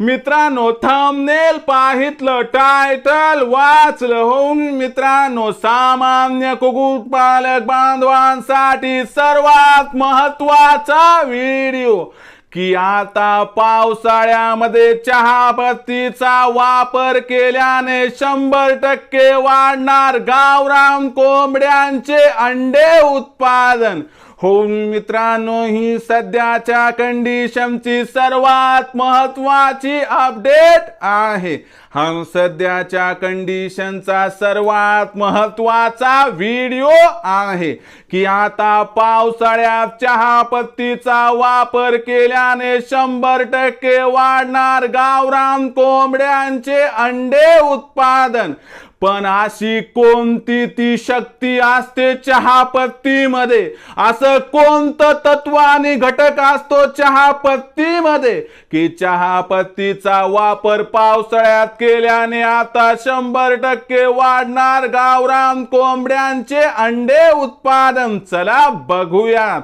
मित्रांनो thumbnail पाहितलं title वाचलं होऊन मित्रांनो सामान्य कुक्कुटपालक बांधवांसाठी सर्वात महत्त्वाचा व्हिडिओ की आता पावसाळ्यामध्ये चहापत्तीचा वापर केल्याने शंभर टक्के वाढणार गावराम कोंबड्यांचे अंडे उत्पादन. हो मित्रांनो ही सध्याच्या कंडिशनची सर्वात महत्वाची अपडेट आहे. हा सध्याच्या कंडिशनचा सर्वात महत्त्वाचा व्हिडिओ आहे की आता पावसाळ्यात चहापत्तीचा वापर केल्याने शंभर टक्के वाढणार गावरान कोंबड्यांचे अंडे उत्पादन. पण अशी कोणती ती शक्ती असते चहापत्तीमध्ये? असं कोणतं तत्व आणि घटक असतो चहापत्तीमध्ये? की चहापत्तीचा वापर पावसाळ्यात केल्याने आता शंभर टक्के वाढणार गावरान कोंबड्यांचे अंडे उत्पादन? चला बघूयात.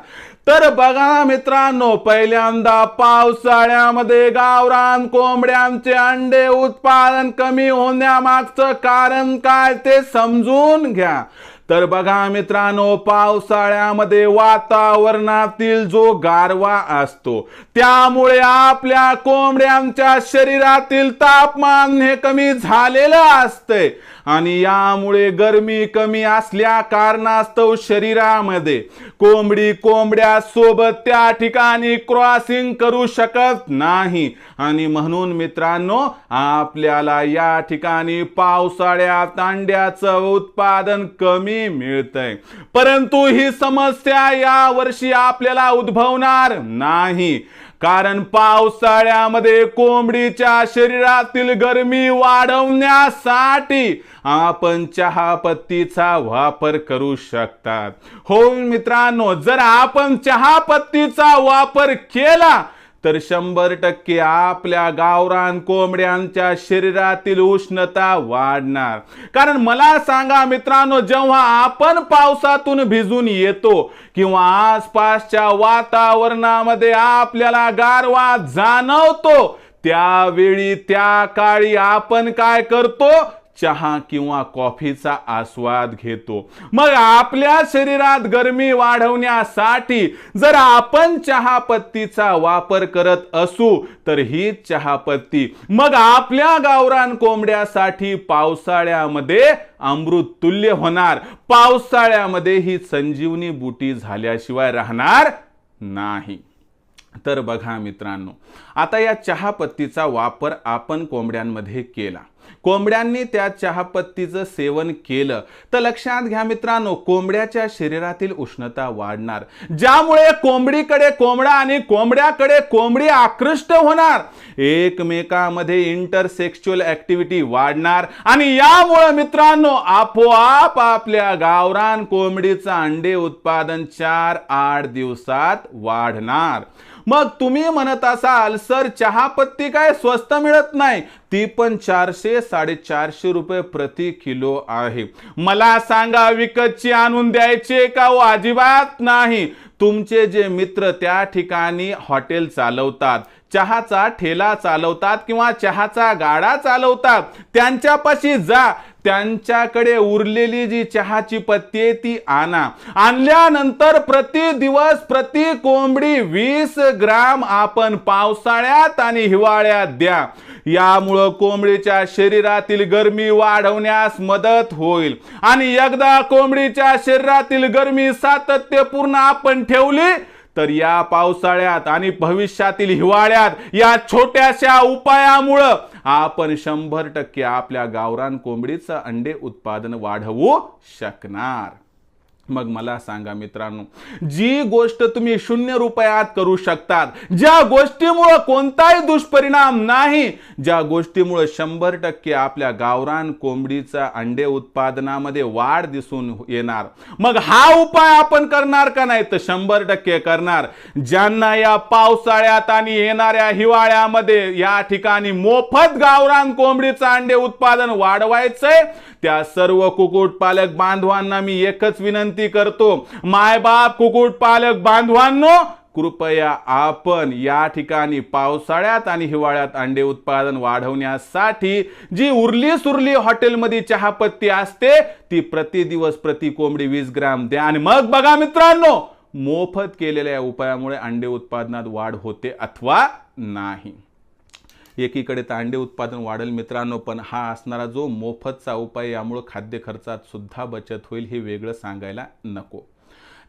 तर बघा मित्रांनो पहिल्यांदा पावसाळ्यामध्ये गावरान कोंबड्यांचे अंडे उत्पादन कमी होण्यामागचं कारण काय ते समजून घ्या. तर बघा मित्रांनो पावसाळ्यामध्ये वातावरणातील जो गारवा असतो त्यामुळे आपल्या कोंबड्यांच्या शरीरातील तापमान हे कमी झालेलं असतंय. आणि यामुळे गरमी कमी असल्या कारणास्तव शरीरामध्ये कोंबडी कोंबड्या सोबत त्या ठिकाणी क्रॉसिंग करू शकत नाही. आणि म्हणून मित्रांनो आपल्याला या ठिकाणी पावसाळ्यात अंड्याचं उत्पादन कमी मिळतंय. परंतु ही समस्या या वर्षी आपल्याला उद्भवणार नाही. कारण पावसाळ्यामध्ये कोंबडीच्या शरीरातील गरमी वाढवण्यासाठी आपण चहा पत्तीचा वापर करू शकतात. हो मित्रांनो जर आपण चहा पत्तीचा वापर केला तर शंभर टक्के आपल्या गावरान कोंबड्यांच्या शरीरातील उष्णता वाढणार. कारण मला सांगा मित्रांनो जेव्हा आपण पावसातून भिजून येतो किंवा आसपासच्या वातावरणामध्ये आपल्याला गारवा जाणवतो त्यावेळी त्या काळी आपण काय करतो? चहा किंवा कॉफीचा आस्वाद घेतो. मग आपल्या शरीरात गरमी वाढवण्यासाठी जर आपण चहा पत्तीचा वापर करत असू तर ही चहा पत्ती मग आपल्या गावरान कोंबड्यासाठी पावसाळ्यामध्ये अमृत तुल्य होणार. पावसाळ्यामध्ये ही संजीवनी बुटी झाल्याशिवाय राहणार नाही. तर बघा मित्रांनो आता या चहापत्तीचा वापर आपण कोंबड्यांमध्ये केला. कोंबड्यांनी त्या चहापत्तीचं सेवन केलं. तर लक्षात घ्या मित्रांनो कोंबड्याच्या शरीरातील उष्णता वाढणार. ज्यामुळे कोंबडीकडे कोंबडा आणि कोंबड्याकडे कोंबडी आकृष्ट होणार. एकमेकामध्ये इंटरसेक्च्युअल ऍक्टिव्हिटी वाढणार. आणि यामुळे मित्रांनो आपोआप आपल्या गावरान कोंबडीचं अंडे उत्पादन चार आठ दिवसात वाढणार. मग तुम्ही म्हणत असाल सर चहापत्ती काय स्वस्त मिळत नाही. ती पण चारशे साडेचारशे रुपये प्रति किलो आहे. मला सांगा विकतची आणून द्यायचे का हो? अजिबात नाही. तुमचे जे मित्र त्या ठिकाणी हॉटेल चालवतात चहाचा ठेला चालवतात किंवा चहाचा गाडा चालवतात त्यांच्यापाशी जा. त्यांच्याकडे उरलेली जी चहाची पत्ती आहे ती आणा. आणल्यानंतर प्रति दिवस प्रति कोंबडी वीस ग्राम आपण पावसाळ्यात आणि हिवाळ्यात द्या. यामुळं कोंबडीच्या शरीरातील गरमी वाढवण्यास मदत होईल. आणि एकदा कोंबडीच्या शरीरातील गरमी सातत्यपूर्ण आपण ठेवली तर या पावसाळ्यात आणि भविष्यातील हिवाळ्यात या छोट्याशा उपायामुळं आपण शंभर टक्के आपल्या गावरान कोंबडीचं अंडे उत्पादन वाढवू शकणार. मग मला सांगा मित्रांनो जी गोष्ट तुम्ही शून्य रुपयात करू शकतात ज्या गोष्टीमुळं कोणताही दुष्परिणाम नाही ज्या गोष्टीमुळं शंभर टक्के आपल्या गावरान कोंबडीचा अंडे उत्पादनामध्ये वाढ दिसून येणार. मग हा उपाय आपण करणार का नाही? तर शंभर टक्के करणार. ज्यांना या पावसाळ्यात आणि येणाऱ्या हिवाळ्यामध्ये या ठिकाणी मोफत गावरान कोंबडीचं अंडे उत्पादन वाढवायचंय त्या सर्व कुक्कुट पालक बांधवांना मी एकच विनंती करतो. मायबाप कुक्कुटपालक बांधवांनो कृपया आपण या ठिकाणी पावसाळ्यात आणि हिवाळ्यात अंडे उत्पादन वाढवण्यासाठी जी उरली सुरली हॉटेलमध्ये चहापत्ती असते ती प्रति दिवस प्रति कोंबडी वीस ग्राम द्या. आणि मग बघा मित्रांनो मोफत केलेल्या या उपायामुळे अंडे उत्पादनात वाढ होते अथवा नाही. एकीकडे तांडे उत्पादन वाढेल मित्रांनो पण हा असणारा जो मोफतचा उपाय यामुळं खाद्य खर्चात सुद्धा बचत होईल हे वेगळं सांगायला नको.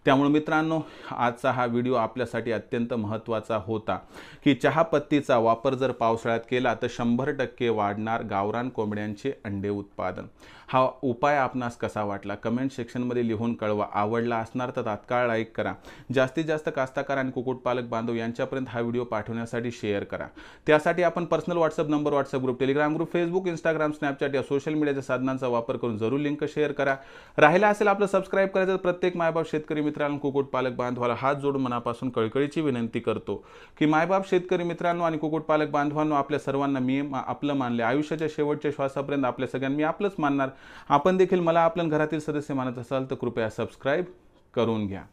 त्यामुळे मित्रांनो आजचा हा व्हिडिओ आपल्यासाठी अत्यंत महत्त्वाचा होता की चहापत्तीचा वापर जर पावसाळ्यात केला तर शंभर टक्के वाढणार गावरान कोंबड्यांचे अंडे उत्पादन. हा उपाय आपणास कसा वाटला? कमेंट सेक्शनमध्ये लिहून कळवा. आवडला असणार तर तात्काळ लाईक करा. जास्तीत जास्त कास्ताकार आणि कुक्कुटपालक बांधव यांच्यापर्यंत हा व्हिडिओ पाठवण्यासाठी शेअर करा. त्यासाठी आपण personal WhatsApp number WhatsApp group Telegram group Facebook Instagram Snapchat या सोशल मीडियाच्या साधनांचा वापर करून जरूर लिंक शेअर करा. राहिला असेल आपलं सबस्क्राईब करायचं प्रत्येक मायबाप शेतकरी मित्र मित्रांनो कुक्कुटपालक बांधवाला हात जोडून मनापासून कळकळीची विनंती करतो की मायबाप शेतकरी मित्रांनो आणि कुक्कुटपालक बांधवांनो आपल्या सर्वांना मी आपलं मानले. आयुष्याच्या शेवटच्या श्वासापर्यंत आपल्या सगळ्यांना मी आपलंच मानणार. आपण देखील मला आपल्या घरातील सदस्य मानत असाल तर कृपया सबस्क्राईब करून घ्या.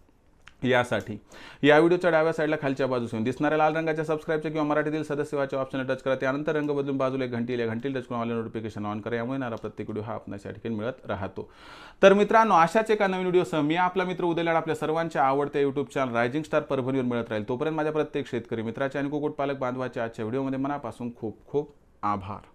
यासाठी. या व्हिडिओच्या डाव्या साईडला खालच्या बाजूस येऊन दिसणाऱ्या लाल रंगाच्या सबस्क्राईबच्या किंवा मराठीतील सदस्यवाच्या ऑप्शनला टच करा. त्यानंतर रंग बदलून बाजूला एक घंटी या घंटी टच करून ऑनलाईन नोटिफिकेशन ऑन करा. यामुळे येणारा प्रत्येक व्हिडिओ हा आपल्या या ठिकाणी मिळत राहतो. तर मित्रांनो अशाच एका नवीन व्हिडिओसह मी आपला मित्र उदयलाड आपल्या सर्वांच्या आवडत्या युट्यूब चॅनल रायझिंग स्टार परभणीवर मिळत राहील. तोपर्यंत माझ्या प्रत्येक शेतकरी मित्राच्या आणि कुक्कुटपालक बांधवाच्या आजच्या व्हिडिओमध्ये मनापासून खूप खूप आभार.